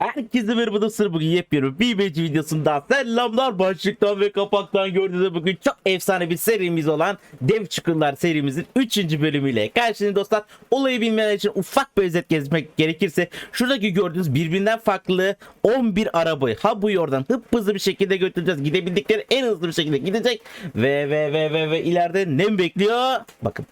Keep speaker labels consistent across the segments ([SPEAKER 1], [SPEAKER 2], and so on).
[SPEAKER 1] Herkese merhaba dostlar. Bugün yepyeni bir BBC videosundan selamlar. Başlıktan ve kapaktan gördüğünüz bugün çok efsane bir serimiz olan Dev Çukurlar serimizin 3. bölümüyle karşınızda dostlar. Olayı bilmeyenler için ufak bir özet gezmek gerekirse şuradaki gördüğünüz birbirinden farklı 11 arabayı ha bu yordan hıp hızlı bir şekilde götüreceğiz. Gidebildikleri en hızlı bir şekilde gidecek ve ve ve ve ve ileride ne bekliyor. Bakın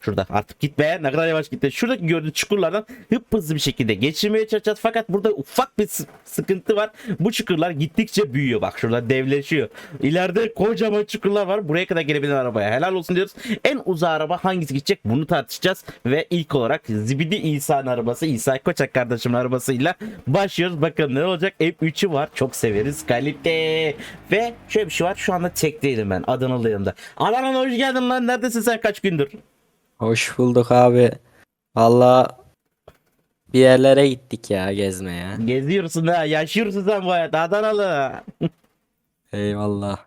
[SPEAKER 1] Şurada artık gitmeye ne kadar yavaş gitti. Şuradaki gördüğünüz çukurlardan hıp hızlı bir şekilde geçirmeye çalışacağız. Fakat burada ufak bir sı- sıkıntı var. Bu çukurlar gittikçe büyüyor. Bak şurada devleşiyor. İleride kocaman çukurlar var. Buraya kadar gelebilen arabaya helal olsun diyoruz. En uzağa araba hangisi gidecek bunu tartışacağız. Ve ilk olarak Zibidi İsa'nın arabası İsa Koçak kardeşimin arabasıyla başlıyoruz. Bakalım ne olacak. M3'ü var. Çok severiz. Kalite. Ve şöyle bir şey var. Şu anda tekteydim ben. Adanalıyım da. Adana'na hoş geldin lan. Neredesin sen kaç gündür?
[SPEAKER 2] Hoş bulduk abi. Valla bir yerlere gittik ya gezmeye.
[SPEAKER 1] Geziyorsun ha yaşıyorsun sen bu hayatı Adanalı.
[SPEAKER 2] Eyvallah.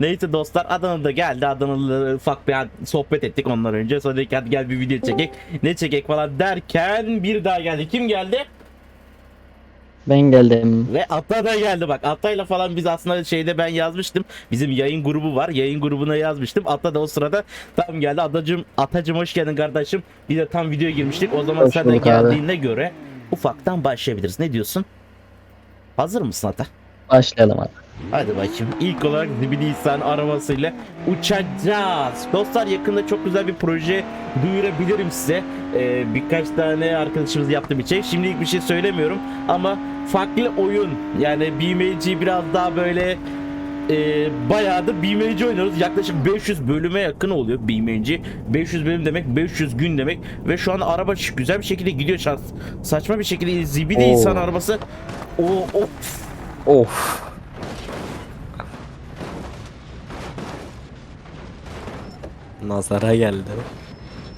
[SPEAKER 1] Neyse dostlar Adana'da geldi Adanalı ufak bir sohbet ettik ondan önce. Sonra dedik hadi gel bir video çekek. Ne çekek falan derken bir daha geldi. Kim geldi?
[SPEAKER 3] Ben geldim.
[SPEAKER 1] Ve Ata da geldi bak. Ata'yla falan biz aslında şeyde ben yazmıştım. Bizim yayın grubu var. Yayın grubuna yazmıştım. Ata da o sırada tam geldi. Atacım, Atacım hoş geldin kardeşim. Biz de tam videoya girmiştik. O zaman
[SPEAKER 3] Hoş
[SPEAKER 1] sen de
[SPEAKER 3] bulduk abi.
[SPEAKER 1] geldiğine göre ufaktan başlayabiliriz. Ne diyorsun? Hazır mısın Ata?
[SPEAKER 3] Başlayalım abi.
[SPEAKER 1] Hadi bakayım. İlk olarak Zibidi İhsan arabasıyla uçacağız. Dostlar yakında çok güzel bir proje duyurabilirim size. Ee, birkaç tane arkadaşımız yaptı bir şey. Şimdilik bir şey söylemiyorum ama farklı oyun yani BMG biraz daha böyle e, bayağıdır BMG oynuyoruz. Yaklaşık 500 bölüme yakın oluyor BMG. 500 bölüm demek 500 gün demek ve şu an araba güzel bir şekilde gidiyor. Şans. Saçma bir şekilde Zibidi
[SPEAKER 2] Oo.
[SPEAKER 1] İhsan arabası o of
[SPEAKER 2] Of. Nazara geldi.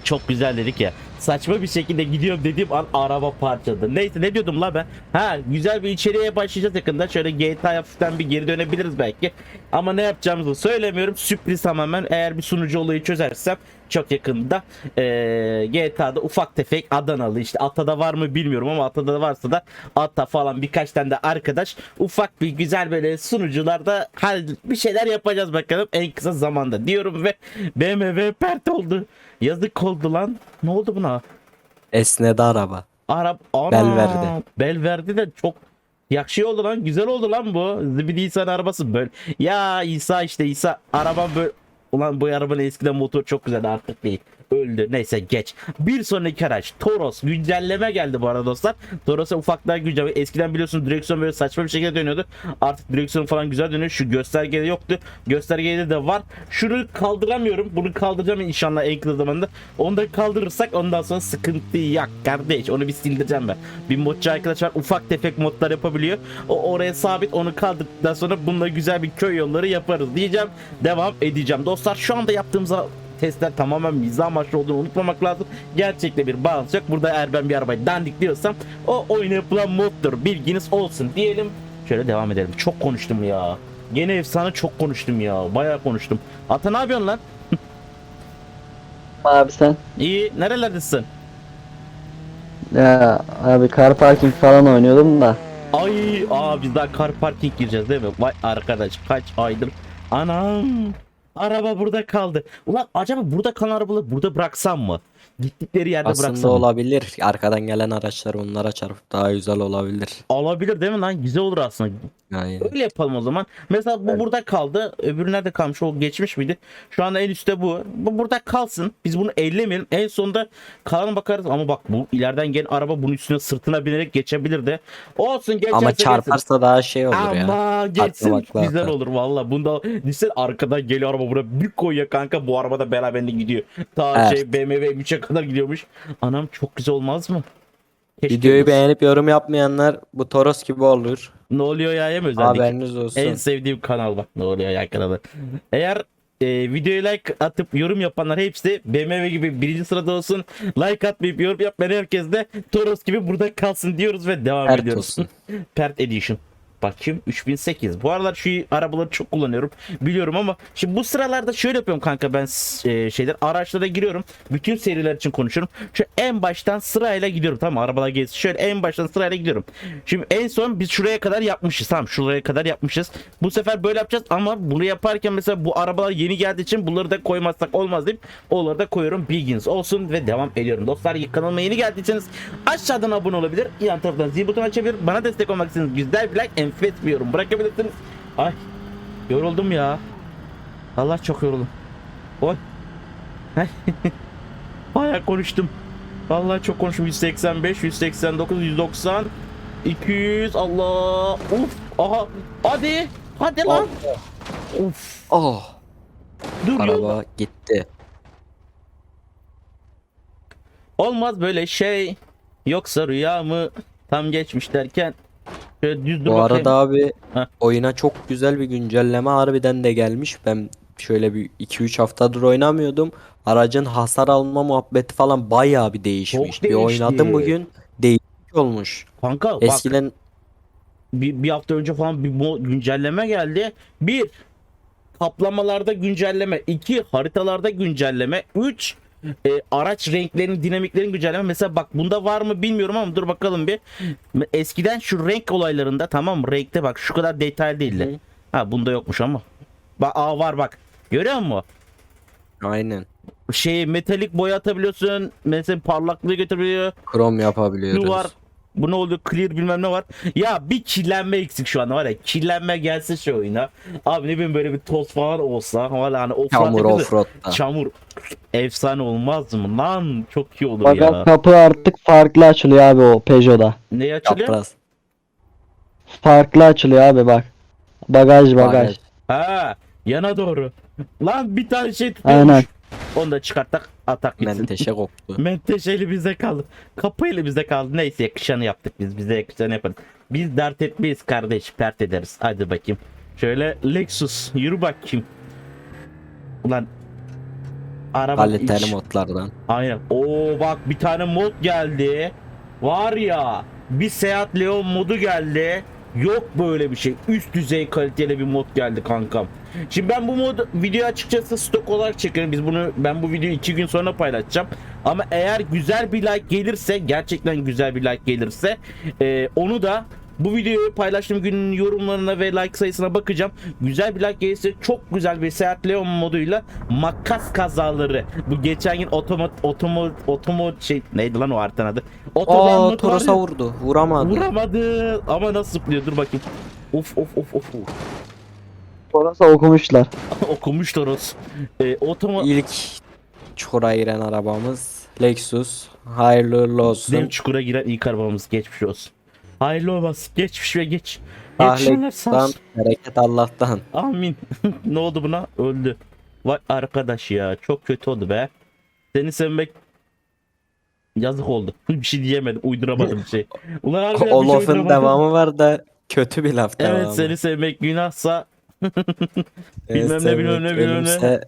[SPEAKER 1] çok güzel dedik ya. Saçma bir şekilde gidiyorum dediğim an araba parçaladı. Neyse ne diyordum la ben? Ha güzel bir içeriye başlayacağız yakında. Şöyle GTA hafiften bir geri dönebiliriz belki. Ama ne yapacağımızı söylemiyorum. Sürpriz tamamen. Eğer bir sunucu olayı çözersem çok yakında eee, GTA'da ufak tefek Adanalı işte Ata'da var mı bilmiyorum ama Ata'da varsa da Ata falan birkaç tane de arkadaş ufak bir güzel böyle sunucularda bir şeyler yapacağız bakalım en kısa zamanda diyorum ve BMW pert oldu. Yazık oldu lan. Ne oldu buna?
[SPEAKER 2] Esnedi araba.
[SPEAKER 1] Arap ana,
[SPEAKER 2] Bel verdi.
[SPEAKER 1] Bel verdi de çok yakşı oldu lan. Güzel oldu lan bu. Zibidi İsa'nın arabası böyle. Ya İsa işte İsa araba böyle. Ulan bu arabanın eskiden motor çok güzeldi artık değil. Öldü. Neyse geç. Bir sonraki araç Toros güncelleme geldi bu arada dostlar. Toros'a ufaklar güncelleme. Eskiden biliyorsunuz direksiyon böyle saçma bir şekilde dönüyordu. Artık direksiyon falan güzel dönüyor. Şu göstergede yoktu. Göstergede de var. Şunu kaldıramıyorum. Bunu kaldıracağım inşallah en kısa zamanda. Onu da kaldırırsak ondan sonra sıkıntı yok kardeş. Onu bir sildireceğim ben. Bir modcu arkadaş var. Ufak tefek modlar yapabiliyor. O oraya sabit onu kaldırdıktan sonra bununla güzel bir köy yolları yaparız diyeceğim. Devam edeceğim. Dostlar şu anda yaptığımız testler tamamen mizah amaçlı olduğunu unutmamak lazım. Gerçekte bir bağlantısı yok. Burada eğer ben bir arabayı dandik diyorsam o oyuna yapılan moddur. Bilginiz olsun diyelim. Şöyle devam edelim. Çok konuştum ya. Gene efsane çok konuştum ya. Bayağı konuştum. Ata ne yapıyorsun lan?
[SPEAKER 3] Abi sen?
[SPEAKER 1] İyi. Nerelerdesin?
[SPEAKER 3] Ya abi car parking falan oynuyordum da.
[SPEAKER 1] Ay aa biz daha car parking gireceğiz değil mi? Vay arkadaş kaç aydır. Anam. Araba burada kaldı. Ulan acaba burada kalan arabaları burada bıraksam mı? Gittikleri yerde
[SPEAKER 2] Aslında
[SPEAKER 1] bıraksam mı?
[SPEAKER 2] olabilir. Arkadan gelen araçlar onlara çarpıp daha güzel olabilir.
[SPEAKER 1] Olabilir değil mi lan? Güzel olur aslında.
[SPEAKER 2] Yani
[SPEAKER 1] Öyle yapalım o zaman. Mesela bu burada kaldı. Öbürü nerede kalmış? O geçmiş miydi? Şu anda en üstte bu. Bu burada kalsın. Biz bunu ellemeyelim. En sonunda kalan bakarız. Ama bak bu ileriden gelen araba bunun üstüne sırtına binerek geçebilir de. Olsun geçerse
[SPEAKER 2] ama
[SPEAKER 1] geçsin.
[SPEAKER 2] çarparsa daha şey olur ya.
[SPEAKER 1] Ama geçsin
[SPEAKER 2] Atlamakla
[SPEAKER 1] güzel olur valla. Bunda düşünsene arkadan geliyor araba buraya bir koyuyor kanka bu araba da beraberinde gidiyor. Ta
[SPEAKER 2] Evet.
[SPEAKER 1] şey BMW M3'e kadar gidiyormuş. Anam çok güzel olmaz mı? Keşke
[SPEAKER 2] Videoyu
[SPEAKER 1] olsa.
[SPEAKER 2] beğenip yorum yapmayanlar bu Toros gibi olur.
[SPEAKER 1] Ne oluyor ya yem özellik.
[SPEAKER 2] Haberiniz olsun.
[SPEAKER 1] En sevdiğim kanal bak ne oluyor ya kanalı. Eğer e, videoya like atıp yorum yapanlar hepsi BMW gibi birinci sırada olsun. Like atmayıp yorum yapmayan herkes de Toros gibi burada kalsın diyoruz ve devam
[SPEAKER 2] Pert
[SPEAKER 1] ediyoruz.
[SPEAKER 2] olsun.
[SPEAKER 1] Pert Edition. Bakayım 3008. Bu aralar şu arabaları çok kullanıyorum. Biliyorum ama şimdi bu sıralarda şöyle yapıyorum kanka ben e, şeyler araçlara giriyorum. Bütün seriler için konuşuyorum. Şu en baştan sırayla gidiyorum tamam mı? Arabalar. Şöyle en baştan sırayla gidiyorum. Şimdi en son biz şuraya kadar yapmışız. Tamam şuraya kadar yapmışız. Bu sefer böyle yapacağız ama bunu yaparken mesela bu arabalar yeni geldiği için bunları da koymazsak olmaz deyip onları da koyuyorum. Bilginiz olsun ve devam ediyorum. Dostlar kanalıma yeni geldiyseniz aşağıdan abone olabilir. Yan taraftan zil butonu açabilir. Bana destek olmak istiyorsanız güzel bir like enfes bir yorum bırakabilirsiniz. Ay yoruldum ya. Allah çok yoruldum. Oy. Bayağı konuştum. Vallahi çok konuştum. 185, 189, 190, 200. Allah. Uf. Aha. Hadi. Hadi lan. Uf.
[SPEAKER 2] Oh
[SPEAKER 1] Dur yolda.
[SPEAKER 2] araba gitti.
[SPEAKER 1] Olmaz böyle şey. Yoksa rüya mı tam geçmiş derken şöyle düz dur
[SPEAKER 2] Bu
[SPEAKER 1] bakayım.
[SPEAKER 2] arada abi
[SPEAKER 1] Heh.
[SPEAKER 2] oyuna çok güzel bir güncelleme harbiden de gelmiş. Ben şöyle bir 2-3 haftadır oynamıyordum. Aracın hasar alma muhabbeti falan bayağı bir değişmiş.
[SPEAKER 1] Çok
[SPEAKER 2] Bir oynadım bugün. Değişik olmuş.
[SPEAKER 1] Kanka bak
[SPEAKER 2] Eskiden
[SPEAKER 1] bir, bir hafta önce falan bir mo- güncelleme geldi. Bir kaplamalarda güncelleme. iki haritalarda güncelleme. Üç e, araç renklerinin dinamiklerin güncelleme. Mesela bak bunda var mı bilmiyorum ama dur bakalım bir. Eskiden şu renk olaylarında tamam? Renkte bak şu kadar detaylı değildi. Ha bunda yokmuş ama. Bak aa var bak. Görüyor musun?
[SPEAKER 2] aynen
[SPEAKER 1] Şey metalik boya atabiliyorsun. Mesela parlaklığı götürüyor.
[SPEAKER 2] krom yapabiliyoruz.
[SPEAKER 1] Var. Bu ne oluyor? Clear bilmem ne var. Ya bir kirlenme eksik şu anda var ya. Kirlenme gelse şu oyuna. Abi ne bileyim böyle bir toz falan olsa. Valla hani offroad
[SPEAKER 2] Çamur
[SPEAKER 1] yapıyoruz. Çamur. Efsane olmaz mı? Lan çok iyi olur
[SPEAKER 3] Bagaj
[SPEAKER 1] ya.
[SPEAKER 3] kapı artık farklı açılıyor abi o Peugeot'da.
[SPEAKER 1] Ne açılıyor?
[SPEAKER 2] Çapraz.
[SPEAKER 3] Farklı açılıyor abi bak. Bagaj bagaj.
[SPEAKER 2] Bagaj.
[SPEAKER 1] Ha, yana doğru. Lan bir tane şey tutuyormuş.
[SPEAKER 3] Aynen.
[SPEAKER 1] Onu da çıkarttak atak gitsin.
[SPEAKER 2] Menteşe koptu.
[SPEAKER 1] Menteş elimizde kaldı. Kapı elimizde kaldı. Neyse yakışanı yaptık biz. Bize yakışanı yapalım. Biz dert etmeyiz kardeş. Dert ederiz. Hadi bakayım. Şöyle Lexus. Yürü bakayım. Ulan. Araba
[SPEAKER 2] Kaliteli
[SPEAKER 1] iç-
[SPEAKER 2] modlardan.
[SPEAKER 1] Aynen. Oo bak bir tane mod geldi. Var ya. Bir Seat Leon modu geldi. Yok böyle bir şey. Üst düzey kaliteli bir mod geldi kankam. Şimdi ben bu mod video açıkçası stok olarak çekiyorum. Biz bunu ben bu videoyu iki gün sonra paylaşacağım. Ama eğer güzel bir like gelirse gerçekten güzel bir like gelirse e, onu da bu videoyu paylaştığım günün yorumlarına ve like sayısına bakacağım. Güzel bir like gelirse çok güzel bir Seat Leon moduyla makas kazaları. Bu geçen gün otomo otomo otomo şey neydi lan o haritanın adı? Otoban
[SPEAKER 2] Aa Toros'a vurdu. Vuramadı.
[SPEAKER 1] Vuramadı ama nasıl zıplıyor dur bakayım. Of of of of.
[SPEAKER 3] Orası okumuşlar.
[SPEAKER 1] Okumuş Toros. Ee, otomo
[SPEAKER 2] İlk çukura giren arabamız Lexus. Hayırlı uğurlu olsun.
[SPEAKER 1] dev çukura giren ilk arabamız geçmiş olsun. Hayırlı olmasın. Geçmiş ve geç. Geçenler sağ olsun.
[SPEAKER 2] hareket Allah'tan.
[SPEAKER 1] Amin. ne oldu buna? Öldü. Vay arkadaş ya. Çok kötü oldu be. Seni sevmek yazık oldu. bir şey diyemedim. Uyduramadım bir şey. Ulan harbiden bir şey
[SPEAKER 2] O lafın
[SPEAKER 1] uyduramadım.
[SPEAKER 2] devamı var da kötü bir laf devamı.
[SPEAKER 1] Evet seni sevmek günahsa bilmem ne, bilmem ne, bilmem ne.
[SPEAKER 2] ölümse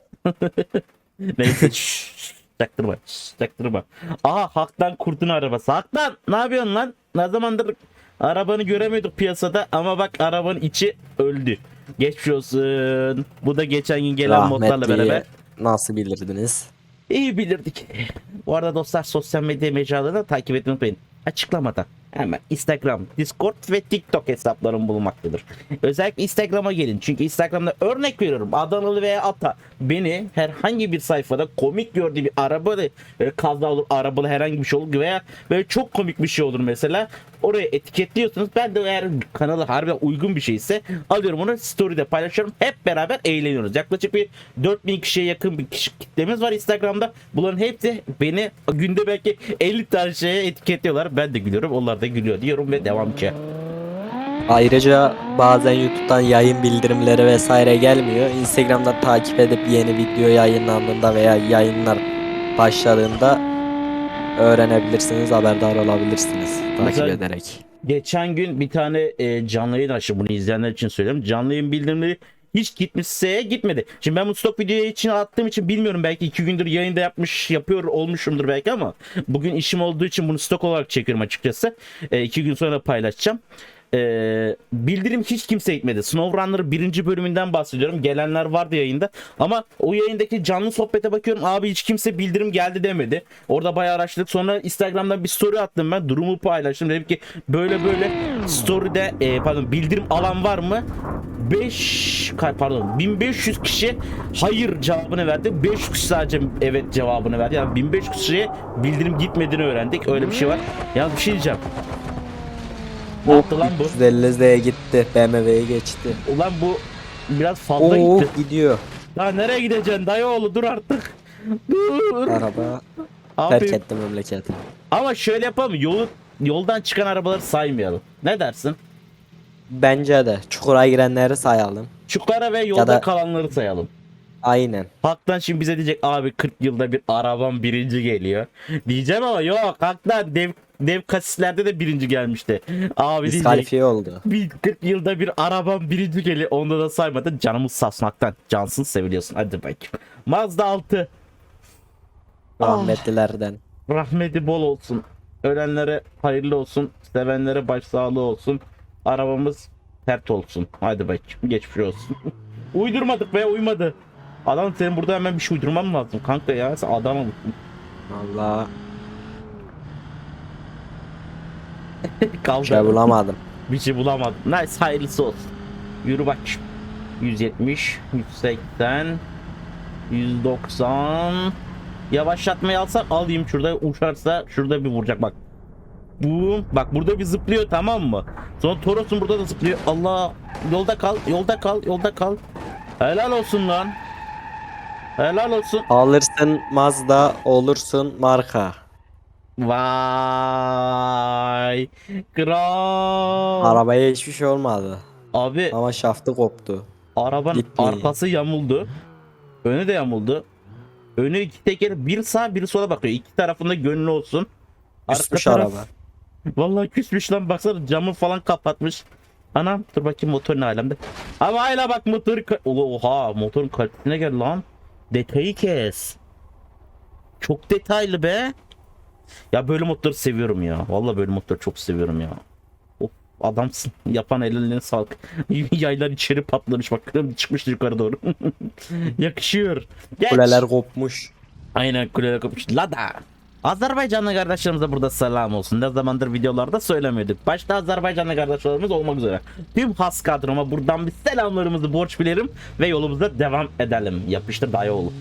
[SPEAKER 1] Neyse şşş, çaktırma şşş, çaktırma. Aha Hak'tan kurtun arabası. Hak'tan ne yapıyorsun lan? Ne zamandır arabanı göremiyorduk piyasada ama bak arabanın içi öldü. Geçmiş olsun. Bu da geçen gün gelen modlarla
[SPEAKER 2] rahmetliyi
[SPEAKER 1] beraber.
[SPEAKER 2] nasıl bilirdiniz?
[SPEAKER 1] İyi bilirdik. Bu arada dostlar sosyal medya mecralarını takip etmeyi unutmayın. Açıklamada hemen Instagram, Discord ve TikTok hesaplarım bulunmaktadır. Özellikle Instagram'a gelin. Çünkü Instagram'da örnek veriyorum. Adanalı veya Ata beni herhangi bir sayfada komik gördüğü bir araba da e, kaza olur, arabalı herhangi bir şey olur veya böyle çok komik bir şey olur mesela. Oraya etiketliyorsunuz. Ben de eğer kanala harbiden uygun bir şeyse alıyorum onu story'de paylaşıyorum. Hep beraber eğleniyoruz. Yaklaşık bir 4000 kişiye yakın bir kişi kitlemiz var Instagram'da. Bunların hepsi beni günde belki 50 tane şeye etiketliyorlar. Ben de gülüyorum. Onlar da gülüyor diyorum ve devam ki.
[SPEAKER 2] Ayrıca bazen YouTube'dan yayın bildirimleri vesaire gelmiyor. Instagram'da takip edip yeni video yayınlandığında veya yayınlar başladığında öğrenebilirsiniz, haberdar olabilirsiniz takip
[SPEAKER 1] Mesela-
[SPEAKER 2] ederek.
[SPEAKER 1] Geçen gün bir tane e, canlı yayın açtım. Bunu izleyenler için söylüyorum. Canlı yayın bildirimleri hiç gitmişse gitmedi. Şimdi ben bu stok videoyu için attığım için bilmiyorum belki iki gündür yayında yapmış yapıyor olmuşumdur belki ama bugün işim olduğu için bunu stok olarak çekiyorum açıkçası. E, iki gün sonra paylaşacağım. Ee, bildirim hiç kimse gitmedi. SnowRunner birinci bölümünden bahsediyorum. Gelenler vardı yayında. Ama o yayındaki canlı sohbete bakıyorum. Abi hiç kimse bildirim geldi demedi. Orada bayağı araştırdık. Sonra Instagram'dan bir story attım ben. Durumu paylaştım. Dedim ki böyle böyle story'de e, pardon bildirim alan var mı? 5 pardon 1500 kişi hayır cevabını verdi. 500 kişi sadece evet cevabını verdi. Yani 1500 kişiye bildirim gitmediğini öğrendik. Öyle bir şey var. Yalnız bir şey diyeceğim. Ne yaptı lan bu?
[SPEAKER 2] 350Z'ye gitti. BMW'ye geçti.
[SPEAKER 1] Ulan bu biraz fazla
[SPEAKER 2] Oo
[SPEAKER 1] gitti.
[SPEAKER 2] gidiyor.
[SPEAKER 1] Daha nereye gideceksin dayıoğlu dur artık. Dur.
[SPEAKER 2] Araba
[SPEAKER 1] Abi,
[SPEAKER 2] terk etti memleketi.
[SPEAKER 1] ama şöyle yapalım yolu yoldan çıkan arabaları saymayalım. Ne dersin?
[SPEAKER 2] Bence de çukura girenleri sayalım.
[SPEAKER 1] Çukara ve yolda
[SPEAKER 2] da-
[SPEAKER 1] kalanları sayalım.
[SPEAKER 2] Aynen.
[SPEAKER 1] Halktan şimdi bize diyecek abi 40 yılda bir arabam birinci geliyor. Diyeceğim ama yok Halktan dev, dev kasislerde de birinci gelmişti. Abi
[SPEAKER 2] Diskalifiye oldu.
[SPEAKER 1] bir 40 yılda bir arabam birinci geliyor. Onda da saymadın canımız sasmaktan. Cansın seviliyorsun. Hadi bakayım. Mazda 6.
[SPEAKER 2] Rahmetlilerden.
[SPEAKER 1] Rahmeti bol olsun. Ölenlere hayırlı olsun. Sevenlere başsağlığı olsun. Arabamız pert olsun. Hadi bakayım. Geçmiş olsun. Uydurmadık be uymadı. Adam senin burada hemen bir şey uydurman lazım kanka ya. Sen adam mısın?
[SPEAKER 2] Valla
[SPEAKER 1] Kaldı.
[SPEAKER 2] bir şey bulamadım.
[SPEAKER 1] Bir şey bulamadım. Nice hayırlısı olsun. Yürü bak. 170, 180, 190. Yavaşlatmayı alsam alayım şurada uçarsa şurada bir vuracak bak. Bu bak burada bir zıplıyor tamam mı? Sonra Toros'un burada da zıplıyor. Allah yolda kal yolda kal yolda kal. Helal olsun lan. Helal olsun.
[SPEAKER 2] Alırsın Mazda olursun marka.
[SPEAKER 1] Vay. Kral.
[SPEAKER 2] Arabaya hiçbir şey olmadı.
[SPEAKER 1] Abi
[SPEAKER 2] Ama şaftı koptu.
[SPEAKER 1] Arabanın
[SPEAKER 2] Gitti.
[SPEAKER 1] arkası yamuldu. Önü de yamuldu. Önü iki teker bir sağ bir sola bakıyor. İki tarafında gönlü olsun.
[SPEAKER 2] Küsmüş
[SPEAKER 1] taraf-
[SPEAKER 2] araba.
[SPEAKER 1] Vallahi küsmüş lan baksana camı falan kapatmış. Anam dur bakayım motor ne alemde. Ama hala bak motor Oha motorun kalitesine gel lan. Detayı kes. Çok detaylı be. Ya böyle motoru seviyorum ya. Vallahi böyle motoru çok seviyorum ya. Of adamsın. Yapan ellerine sağlık. Yaylar içeri patlamış bak. Çıkmış yukarı doğru. Yakışıyor. Geç.
[SPEAKER 2] Kuleler kopmuş.
[SPEAKER 1] Aynen kuleler kopmuş. Lada. Azerbaycanlı kardeşlerimize burada selam olsun. Ne zamandır videolarda söylemiyorduk. Başta Azerbaycanlı kardeşlerimiz olmak üzere. Tüm has kadroma buradan bir selamlarımızı borç bilerim ve yolumuza devam edelim. Yapıştır dayı oğlum.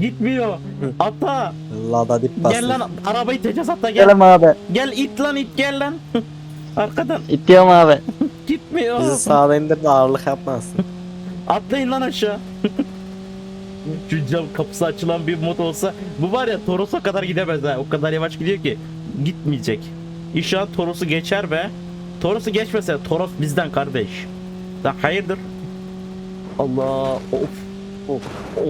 [SPEAKER 1] Gitmiyor. Ata.
[SPEAKER 2] Lada dip bastı.
[SPEAKER 1] Gel lan arabayı tecaz hatta gel.
[SPEAKER 3] Gelim abi.
[SPEAKER 1] Gel it lan it gel lan. Arkadan
[SPEAKER 3] İtiyorum abi.
[SPEAKER 1] gitmiyor.
[SPEAKER 2] Bizi sağda indir de ağırlık yapmasın.
[SPEAKER 1] Atlayın lan aşağı. Şu cam kapısı açılan bir mod olsa bu var ya Toros'a kadar gidemez ha. O kadar yavaş gidiyor ki gitmeyecek. İnşallah Toros'u geçer be. Toros'u geçmese Toros bizden kardeş. Sen hayırdır? Allah of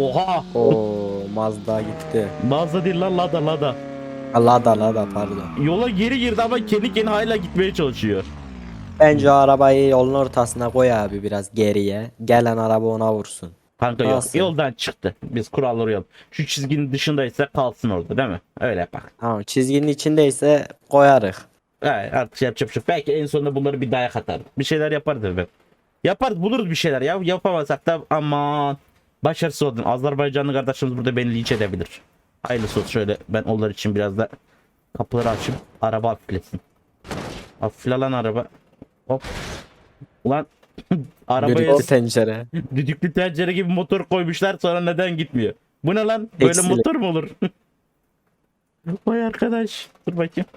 [SPEAKER 1] oha.
[SPEAKER 2] Oo Mazda gitti.
[SPEAKER 1] Mazda değil lan Lada Lada.
[SPEAKER 2] Lada Lada pardon.
[SPEAKER 1] Yola geri girdi ama kendi kendine hala gitmeye çalışıyor.
[SPEAKER 2] Bence arabayı yolun ortasına koy abi biraz geriye. Gelen araba ona vursun.
[SPEAKER 1] Kanka yok
[SPEAKER 2] Nasıl?
[SPEAKER 1] yoldan çıktı. Biz kuralları uyalım. Şu çizginin dışındaysa kalsın orada değil mi? Öyle yapak.
[SPEAKER 2] Tamam çizginin içindeyse koyarık.
[SPEAKER 1] Evet artık yapacak bir şey. yok. Belki en sonunda bunları bir dayak atar. Bir şeyler yaparız be. Yaparız buluruz bir şeyler ya. Yapamazsak da aman. Başarısız oldun. Azerbaycanlı kardeşimiz burada beni linç edebilir. Hayırlısı olsun şöyle ben onlar için biraz da kapıları açayım. Araba hafiflesin. Hafifle lan araba. Hop. Ulan arabaya
[SPEAKER 2] Düdüklü tencere.
[SPEAKER 1] düdüklü tencere gibi motor koymuşlar sonra neden gitmiyor? Bu ne lan? Böyle
[SPEAKER 2] Eksilik.
[SPEAKER 1] motor mu olur? Vay arkadaş. Dur bakayım.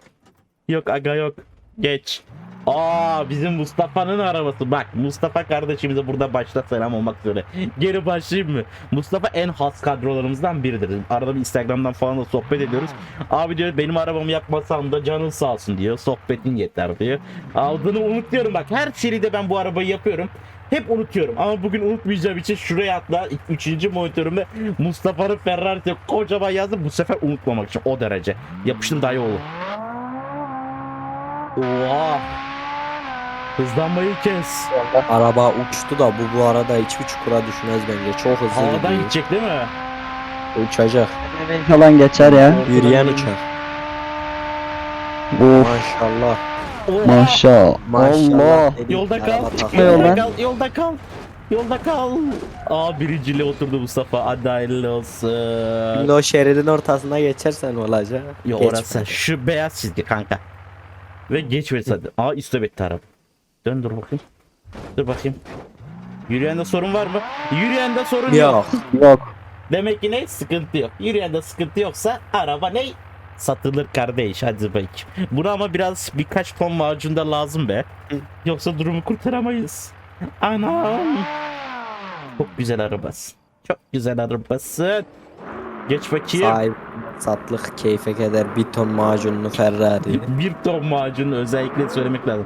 [SPEAKER 1] Yok aga yok. Geç. Aa bizim Mustafa'nın arabası. Bak Mustafa kardeşimize burada başta selam olmak üzere. Geri başlayayım mı? Mustafa en has kadrolarımızdan biridir. Arada bir Instagram'dan falan da sohbet ediyoruz. Abi diyor benim arabamı yapmasam da canın sağ olsun diyor. Sohbetin yeter diyor. Aldığını unutuyorum bak. Her seride ben bu arabayı yapıyorum. Hep unutuyorum ama bugün unutmayacağım için şuraya atla 3. monitörümde Mustafa'nın Ferrari'si kocaman yazdım bu sefer unutmamak için o derece. Yapıştım dayı oğlum. Oha. Hızlanmayı kes.
[SPEAKER 2] Araba uçtu da bu bu arada hiçbir çukura düşmez bence. Çok hızlı
[SPEAKER 1] Havadan
[SPEAKER 2] gidiyor.
[SPEAKER 1] gidecek değil mi?
[SPEAKER 2] Uçacak.
[SPEAKER 3] falan geçer ya.
[SPEAKER 2] Yürüyen uçak.
[SPEAKER 3] Of.
[SPEAKER 2] Maşallah.
[SPEAKER 1] Oha!
[SPEAKER 3] Maşallah.
[SPEAKER 2] Maşallah. Dedik,
[SPEAKER 1] Yolda
[SPEAKER 2] araba
[SPEAKER 1] kal.
[SPEAKER 2] takla.
[SPEAKER 3] Yolda
[SPEAKER 1] Yolda
[SPEAKER 3] kal.
[SPEAKER 1] kal. Yolda kal. Yolda kal. Aa birinciliğe oturdu Mustafa. Hadi hayırlı olsun.
[SPEAKER 2] Şimdi o şeridin ortasına geçersen olacak.
[SPEAKER 1] Yo
[SPEAKER 2] Geç
[SPEAKER 1] orası şu beyaz çizgi kanka. Ve geç hadi. Aa istop etti araba. Dön dur bakayım. Dur bakayım. Yürüyende sorun var mı? Yürüyende sorun yok.
[SPEAKER 2] Yok.
[SPEAKER 3] Yok.
[SPEAKER 1] Demek ki ne? Sıkıntı yok. Yürüyende sıkıntı yoksa araba ne? Satılır kardeş hadi bakayım. Buna ama biraz birkaç ton macun da lazım be. Yoksa durumu kurtaramayız. Anam. Çok güzel arabası. Çok güzel arabası. Geç bakayım.
[SPEAKER 2] Sahip satlık keyfe keder bir ton macunlu Ferrari.
[SPEAKER 1] bir ton macunu özellikle söylemek lazım.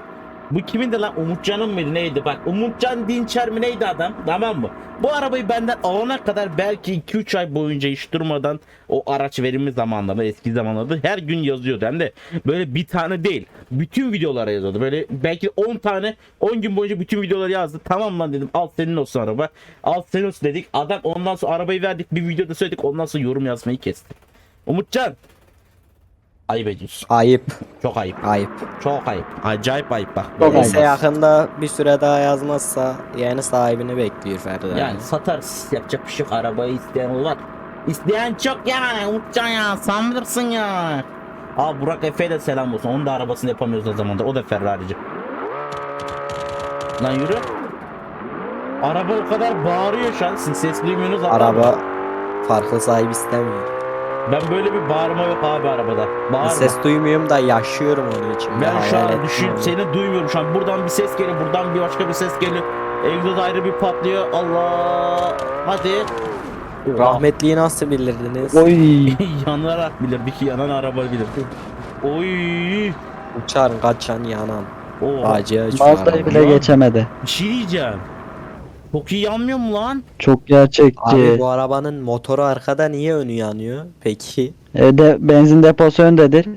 [SPEAKER 1] Bu kimin de lan? Umutcan'ın mıydı neydi? Bak Umutcan Dinçer mi neydi adam? Tamam mı? Bu arabayı benden alana kadar belki 2-3 ay boyunca hiç durmadan o araç verimi zamanlarda eski zamanlarda her gün yazıyordu hem de. Böyle bir tane değil. Bütün videolara yazıyordu. Böyle belki 10 tane 10 gün boyunca bütün videoları yazdı. Tamam lan dedim al senin olsun araba. Al senin olsun dedik. Adam ondan sonra arabayı verdik bir videoda söyledik. Ondan sonra yorum yazmayı kesti. Umutcan ayıp ediyorsun
[SPEAKER 2] Ayıp.
[SPEAKER 1] çok ayıp.
[SPEAKER 2] Ayıp.
[SPEAKER 1] Çok ayıp. Acayip ayıp bak.
[SPEAKER 3] Çok.
[SPEAKER 2] Neyse
[SPEAKER 1] olmaz.
[SPEAKER 2] yakında bir süre daha yazmazsa yeni sahibini bekliyor Ferrari.
[SPEAKER 1] Yani satarız. Yapacak bir şey yok. Arabayı isteyen var. İsteyen çok yani. Umutcan ya. Sen bilirsin ya. Aa Burak Efe'ye de selam olsun. Onun da arabasını yapamıyoruz o zamandır. O da Ferrari'ci. Lan yürü. Araba o kadar bağırıyor şu an. Siz ses duymuyorsunuz ama
[SPEAKER 2] Araba farklı sahip istemiyor.
[SPEAKER 1] Ben böyle bir bağırma yok abi arabada. Bağırma.
[SPEAKER 2] Ses duymuyorum da yaşıyorum onun için.
[SPEAKER 1] Ben
[SPEAKER 2] Bir
[SPEAKER 1] şu an düşün
[SPEAKER 2] onu.
[SPEAKER 1] seni duymuyorum şu an. Buradan bir ses geliyor, buradan bir başka bir ses geliyor. Egzoz ayrı bir patlıyor. Allah. Hadi.
[SPEAKER 2] Rahmetliyi nasıl bilirdiniz?
[SPEAKER 3] Oy.
[SPEAKER 1] Yanarak bilirdik. Yanan araba bilirdik. Oy.
[SPEAKER 2] Uçan, kaçan, yanan.
[SPEAKER 1] Oha.
[SPEAKER 2] Acıya
[SPEAKER 3] Mazda'yı bile geçemedi.
[SPEAKER 1] Bir şey diyeceğim. Çok iyi yanmıyor mu lan?
[SPEAKER 3] Çok gerçekçi.
[SPEAKER 2] Abi bu arabanın motoru arkada niye önü yanıyor? Peki.
[SPEAKER 3] Evde benzin deposu öndedir.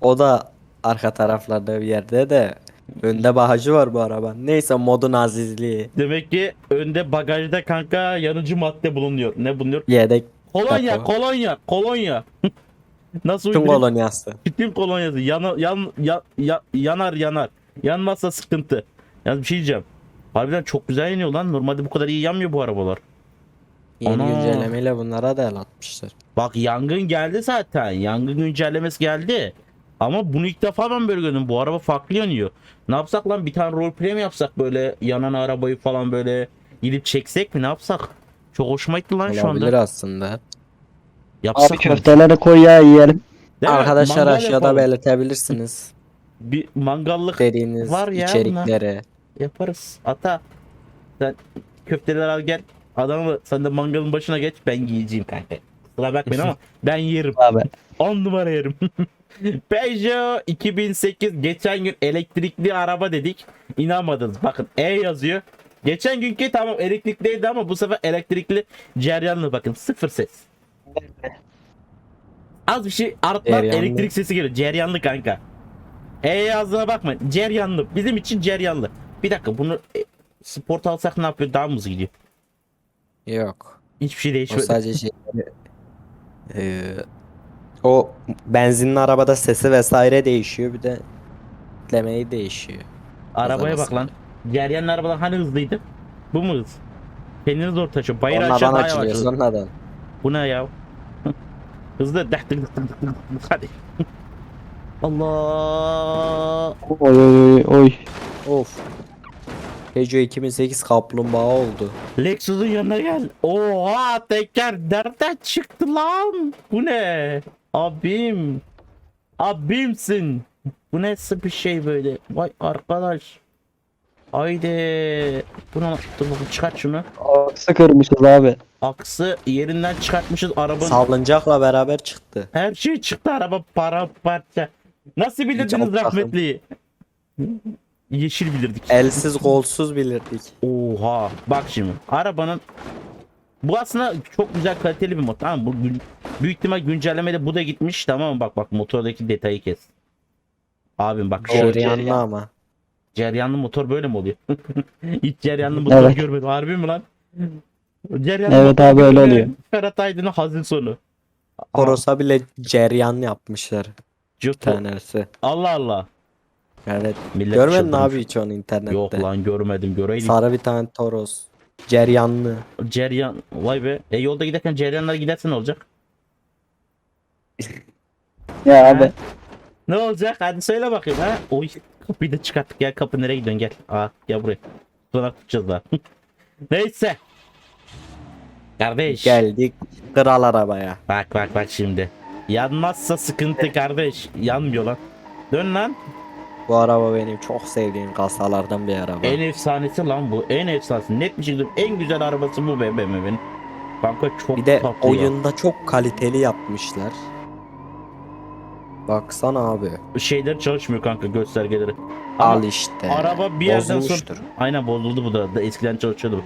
[SPEAKER 2] O da arka taraflarda bir yerde de önde bagajı var bu arabanın. Neyse modun azizliği.
[SPEAKER 1] Demek ki önde bagajda kanka yanıcı madde bulunuyor. Ne bulunuyor?
[SPEAKER 2] Yedek
[SPEAKER 1] Kolonya,
[SPEAKER 2] Depo.
[SPEAKER 1] kolonya, kolonya. Nasıl
[SPEAKER 2] tüm kolonyası.
[SPEAKER 1] Bütün kolonyası yana, yan, ya- ya- yanar yanar. Yanmazsa sıkıntı. Yani bir şey diyeceğim. Harbiden çok güzel yanıyor lan. Normalde bu kadar iyi yanmıyor bu arabalar.
[SPEAKER 2] Yeni
[SPEAKER 1] Ana.
[SPEAKER 2] güncellemeyle bunlara da el atmışlar.
[SPEAKER 1] Bak yangın geldi zaten. Yangın güncellemesi geldi. Ama bunu ilk defa ben böyle gördüm. Bu araba farklı yanıyor. Ne yapsak lan bir tane roleplay mi yapsak böyle yanan arabayı falan böyle gidip çeksek mi ne yapsak? Çok hoşuma gitti lan şu
[SPEAKER 2] Olabilir
[SPEAKER 1] anda.
[SPEAKER 2] aslında.
[SPEAKER 1] Yapsak
[SPEAKER 3] Abi
[SPEAKER 1] mı?
[SPEAKER 3] köfteleri koy ya yiyelim.
[SPEAKER 1] Değil mi?
[SPEAKER 2] Arkadaşlar
[SPEAKER 1] Mangal
[SPEAKER 2] aşağıda
[SPEAKER 1] yapalım.
[SPEAKER 2] belirtebilirsiniz.
[SPEAKER 1] Bir mangallık
[SPEAKER 2] Dediğiniz
[SPEAKER 1] Var ya
[SPEAKER 2] içerikleri.
[SPEAKER 1] Yaparız. Ata sen köfteleri al gel. Adamı sen de mangalın başına geç ben giyeceğim kanka. Kusura bakmayın ama ben yerim.
[SPEAKER 3] Abi.
[SPEAKER 1] 10 numara yerim. Peugeot 2008 geçen gün elektrikli araba dedik. İnanmadınız. Bakın E yazıyor. Geçen günkü tamam elektrikliydi ama bu sefer elektrikli ceryanlı bakın sıfır ses. Az bir şey artlar
[SPEAKER 2] Ceryanlı.
[SPEAKER 1] elektrik sesi geliyor. Ceryanlı kanka. E yazdığına bakmayın. Ceryanlı. Bizim için ceryanlı. Bir dakika bunu e, sport alsak ne yapıyor? Daha mı hızlı gidiyor?
[SPEAKER 2] Yok.
[SPEAKER 1] Hiçbir şey
[SPEAKER 2] O
[SPEAKER 1] değişmedi.
[SPEAKER 2] sadece şey. Eee, o benzinli arabada sesi vesaire değişiyor bir de demeyi değişiyor.
[SPEAKER 1] Arabaya bak lan. Ceryanlı arabalar hani hızlıydı? Bu mu hız? Kendini zor taşıyor. Bayır aşağı
[SPEAKER 2] Onlardan
[SPEAKER 1] daha
[SPEAKER 2] açılıyor
[SPEAKER 1] yavaş.
[SPEAKER 2] sonradan.
[SPEAKER 1] Bu ne ya? Hızlı. Dık. Hadi. Allah.
[SPEAKER 3] Oy oy oy oy.
[SPEAKER 2] Of. Peugeot 2008 kaplumbağa oldu.
[SPEAKER 1] Lexus'un yanına gel. Oha teker nereden çıktı lan? Bu ne? Abim. Abimsin. Bu nasıl bir şey böyle? Vay arkadaş. Haydi. Bu ne? Dur bakayım çıkart şunu.
[SPEAKER 3] Aksı kırmışız abi.
[SPEAKER 1] Aksı yerinden çıkartmışız arabanın.
[SPEAKER 2] Salıncakla beraber çıktı.
[SPEAKER 1] Her şey çıktı araba para parça. Nasıl bilirdiniz rahmetliyi? Yeşil bilirdik.
[SPEAKER 2] Elsiz kolsuz bilirdik.
[SPEAKER 1] Oha. Bak şimdi arabanın bu aslında çok güzel kaliteli bir motor. Tamam mı? bu gün- büyük ihtimal güncellemede bu da gitmiş tamam mı? Bak bak motordaki detayı kes. Abim bak
[SPEAKER 2] Ceryanlı ama.
[SPEAKER 1] ceryanlı motor böyle mi oluyor? Hiç ceryanlı motor
[SPEAKER 3] Evet.
[SPEAKER 1] görmedim. Harbi mi lan? Ceryanlı
[SPEAKER 3] Evet abi, öyle oluyor.
[SPEAKER 1] Ferhat Aydın'ın hazin sonu.
[SPEAKER 2] Toros'a bile ceryan yapmışlar bir
[SPEAKER 1] Cırt-
[SPEAKER 2] tanesi.
[SPEAKER 1] Allah Allah.
[SPEAKER 2] Evet.
[SPEAKER 1] Millet
[SPEAKER 2] Görmedin
[SPEAKER 1] çıldırmış.
[SPEAKER 2] abi hiç onu internette?
[SPEAKER 1] Yok lan görmedim göreydim.
[SPEAKER 2] Sarı bir tane Toros. Ceryanlı.
[SPEAKER 1] Ceryan vay be. E yolda giderken ceryanlar giderse ne olacak?
[SPEAKER 3] Ya abi.
[SPEAKER 1] Ne olacak? Hadi söyle bakayım ha. Oy kapıyı da çıkarttık. Gel kapı nereye gidiyorsun gel. Aa gel buraya. Sonra tutacağız daha. Neyse. Kardeş.
[SPEAKER 2] Geldik kral arabaya.
[SPEAKER 1] Bak bak bak şimdi. Yanmazsa sıkıntı kardeş. Yanmıyor lan. Dön lan.
[SPEAKER 2] Bu araba benim çok sevdiğim kasalardan bir araba.
[SPEAKER 1] En efsanesi lan bu. En efsanesi. Net bir şekilde en güzel arabası bu be BMW'nin. Kanka çok
[SPEAKER 2] Bir de
[SPEAKER 1] tatlı ya.
[SPEAKER 2] oyunda çok kaliteli yapmışlar. Baksana abi.
[SPEAKER 1] Şeyler çalışmıyor kanka göstergeleri.
[SPEAKER 2] Al
[SPEAKER 1] Ama
[SPEAKER 2] işte.
[SPEAKER 1] araba bir yerden sonra... Aynen bozuldu bu da. eskiden çalışıyordu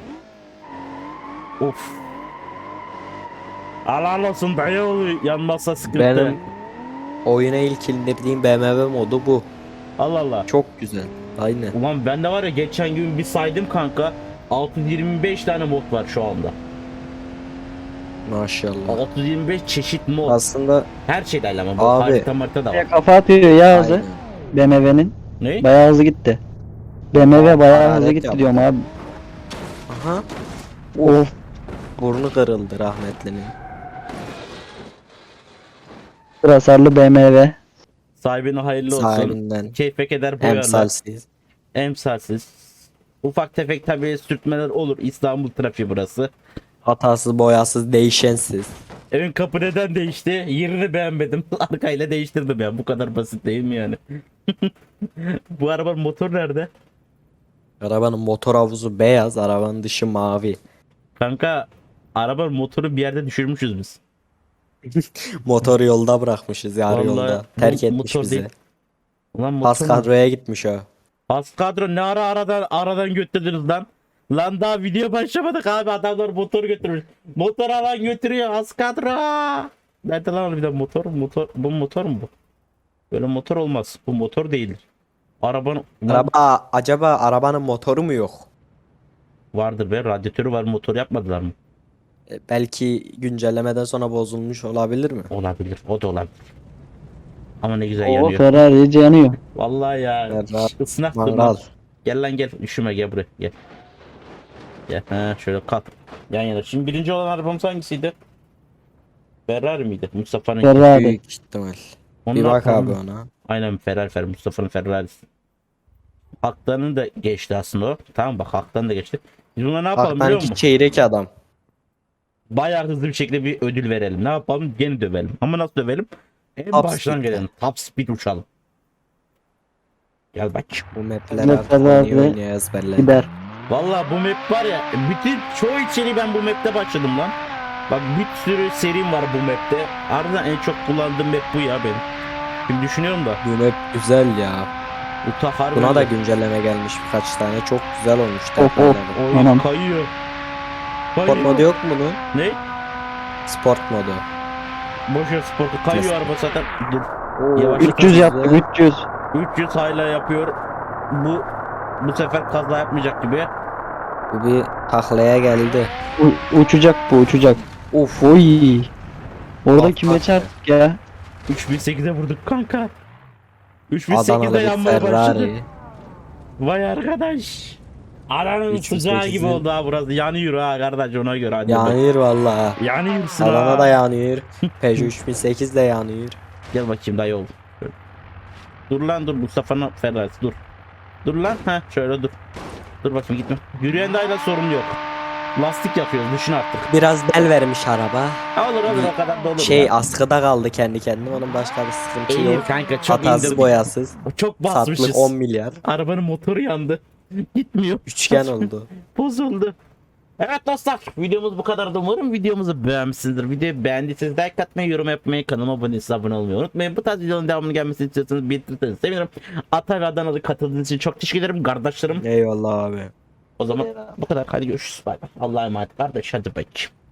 [SPEAKER 1] bu. Of. Allah olsun dayı yanmazsa sıkıntı.
[SPEAKER 2] Benim oyuna ilk indirdiğim BMW modu bu.
[SPEAKER 1] Allah Allah.
[SPEAKER 2] Çok güzel. Aynen.
[SPEAKER 1] Ulan ben de var ya geçen gün bir saydım kanka. 625 tane mod var şu anda.
[SPEAKER 2] Maşallah.
[SPEAKER 1] 625 çeşit mod.
[SPEAKER 2] Aslında
[SPEAKER 1] Her şey dahil ama bu
[SPEAKER 2] Abi.
[SPEAKER 1] harita marita da var.
[SPEAKER 3] Ya kafa atıyor ya hızı.
[SPEAKER 2] aynen.
[SPEAKER 3] BMW'nin.
[SPEAKER 1] Ne?
[SPEAKER 3] Bayağı hızlı gitti. BMW bayağı
[SPEAKER 2] Hararet
[SPEAKER 3] hızlı gitti
[SPEAKER 2] yaptı.
[SPEAKER 3] diyorum abi.
[SPEAKER 2] Aha.
[SPEAKER 3] Of.
[SPEAKER 2] Burnu kırıldı rahmetlinin.
[SPEAKER 3] Hasarlı BMW.
[SPEAKER 1] Sahibine hayırlı olsun.
[SPEAKER 2] Sahibinden.
[SPEAKER 1] Keyfe keder boyarlar.
[SPEAKER 2] Emsalsiz.
[SPEAKER 1] Emsalsiz. Ufak tefek tabii sürtmeler olur. İstanbul trafiği burası.
[SPEAKER 2] Hatasız boyasız değişensiz.
[SPEAKER 1] Evin kapı neden değişti? Yerini beğenmedim. Arkayla değiştirdim ya. Bu kadar basit değil mi yani? Bu arabanın motor nerede?
[SPEAKER 2] Arabanın motor havuzu beyaz, arabanın dışı mavi.
[SPEAKER 1] Kanka arabanın motoru bir yerde düşürmüşüz biz.
[SPEAKER 2] Motoru yolda bırakmışız yarı
[SPEAKER 1] Vallahi
[SPEAKER 2] yolda. Terk etmiş
[SPEAKER 1] motor
[SPEAKER 2] bizi.
[SPEAKER 1] değil. Ulan
[SPEAKER 2] Pas
[SPEAKER 1] motor
[SPEAKER 2] kadroya gitmiş o.
[SPEAKER 1] Pas kadro ne ara aradan aradan götürdünüz lan? Lan daha video başlamadık abi adamlar motor götürmüş. Motor alan götürüyor az kadro. Nerede lan bir de motor motor bu motor mu bu? Böyle motor olmaz. Bu motor değildir. Arabanın Ulan
[SPEAKER 2] Araba acaba arabanın motoru mu yok?
[SPEAKER 1] vardır be radyatörü var motor yapmadılar mı?
[SPEAKER 2] E, Belki güncellemeden sonra bozulmuş olabilir mi?
[SPEAKER 1] Olabilir. O da olabilir. Ama ne güzel
[SPEAKER 3] O
[SPEAKER 1] yanıyor.
[SPEAKER 3] Ferrari yanıyor.
[SPEAKER 1] Vallahi ya.
[SPEAKER 2] Ferrari,
[SPEAKER 1] Isınak
[SPEAKER 2] Mangal.
[SPEAKER 1] durmaz. Gel lan gel. Üşüme gel buraya. Gel. Gel. Ha, şöyle kalk. Yan yana. Şimdi birinci olan arabamız hangisiydi? Ferrari miydi? Mustafa'nın.
[SPEAKER 3] Ferrari.
[SPEAKER 2] Büyük ihtimal. Bir bak
[SPEAKER 1] yapalım?
[SPEAKER 2] abi ona.
[SPEAKER 1] Aynen Ferrari Ferrari. Mustafa'nın Ferrari'si. Haktan'ın da geçti aslında o. Tamam bak Haktan da geçti. Biz buna ne yapalım biliyor
[SPEAKER 2] Hak'tan
[SPEAKER 1] musun?
[SPEAKER 2] çeyrek adam.
[SPEAKER 1] Bayağı hızlı bir şekilde bir ödül verelim. Ne yapalım? Gene dövelim. Ama nasıl dövelim? En
[SPEAKER 2] Top
[SPEAKER 1] baştan
[SPEAKER 2] speed'le.
[SPEAKER 1] gelelim. Top speed uçalım. Gel bak.
[SPEAKER 2] Bu mapler
[SPEAKER 3] abi
[SPEAKER 2] oynuyor ezberler.
[SPEAKER 3] Gider.
[SPEAKER 1] Valla bu map var ya bütün çoğu içeriği ben bu map'te başladım lan. Bak bir sürü serim var bu map'te. Ardından en çok kullandığım map bu ya benim. Şimdi düşünüyorum da.
[SPEAKER 2] Bu map güzel ya.
[SPEAKER 1] Uta harbi.
[SPEAKER 2] Buna da güncelleme gelmiş birkaç tane. Çok güzel olmuş. Tekrarladı.
[SPEAKER 1] Oy,
[SPEAKER 3] Anam.
[SPEAKER 1] kayıyor.
[SPEAKER 2] Sport
[SPEAKER 1] Kayıyor.
[SPEAKER 2] modu yok mu bunun?
[SPEAKER 1] Ne?
[SPEAKER 2] Sport modu.
[SPEAKER 1] Boş ver sportu. Kayıyor araba zaten. Dur. Yavaş.
[SPEAKER 3] 300 yaptık 300.
[SPEAKER 1] 300 hala yapıyor. Bu bu sefer kaza yapmayacak gibi.
[SPEAKER 2] Bu bir taklaya geldi.
[SPEAKER 3] U- uçacak bu uçacak.
[SPEAKER 2] Uf.
[SPEAKER 3] Oy. Orada
[SPEAKER 2] Bak,
[SPEAKER 3] kime
[SPEAKER 2] bak.
[SPEAKER 3] çarptık ya?
[SPEAKER 1] 3008'e vurduk kanka. 3008'de
[SPEAKER 2] Adanalı bir
[SPEAKER 1] yanmaya başladı.
[SPEAKER 2] Ferrari.
[SPEAKER 1] Vay arkadaş. Aranın
[SPEAKER 2] 308'in
[SPEAKER 1] sıcağı gibi oldu ha burası. Yanıyor ha kardeş ona göre hadi.
[SPEAKER 2] Yanıyor valla.
[SPEAKER 1] Yanıyorsun
[SPEAKER 2] Adana
[SPEAKER 1] ha.
[SPEAKER 2] da yanıyor. Peugeot 3008 de yanıyor.
[SPEAKER 1] Gel bakayım dayı ol. Şöyle. Dur lan dur Mustafa'nın Ferrari'si dur. Dur lan ha şöyle dur. Dur bakayım gitme. Yürüyen dayla sorun yok. Lastik yapıyoruz düşün artık.
[SPEAKER 2] Biraz del vermiş araba.
[SPEAKER 1] Ha, Olur olur o kadar da olur.
[SPEAKER 2] Şey
[SPEAKER 1] ya.
[SPEAKER 2] askıda kaldı kendi kendine. Onun başka bir sıkıntı
[SPEAKER 1] İyi
[SPEAKER 2] yok.
[SPEAKER 1] kanka çok
[SPEAKER 2] Hatasız
[SPEAKER 1] indirdik.
[SPEAKER 2] boyasız.
[SPEAKER 1] Çok basmışız.
[SPEAKER 2] Satlık 10 milyar.
[SPEAKER 1] Arabanın motoru yandı. Gitmiyor.
[SPEAKER 2] Üçgen oldu.
[SPEAKER 1] Bozuldu. Evet dostlar videomuz bu kadardı. Umarım videomuzu beğenmişsinizdir. Videoyu beğendiyseniz like atmayı, yorum yapmayı, kanalıma abone değilseniz abone olmayı unutmayın. Bu tarz videoların devamını gelmesini istiyorsanız belirtirseniz sevinirim. Atay ve Adana'da katıldığınız için çok teşekkür ederim kardeşlerim.
[SPEAKER 2] Eyvallah abi.
[SPEAKER 1] O zaman bu kadar. Hadi görüşürüz. Bay bay. Allah'a emanet kardeş. Hadi bakayım.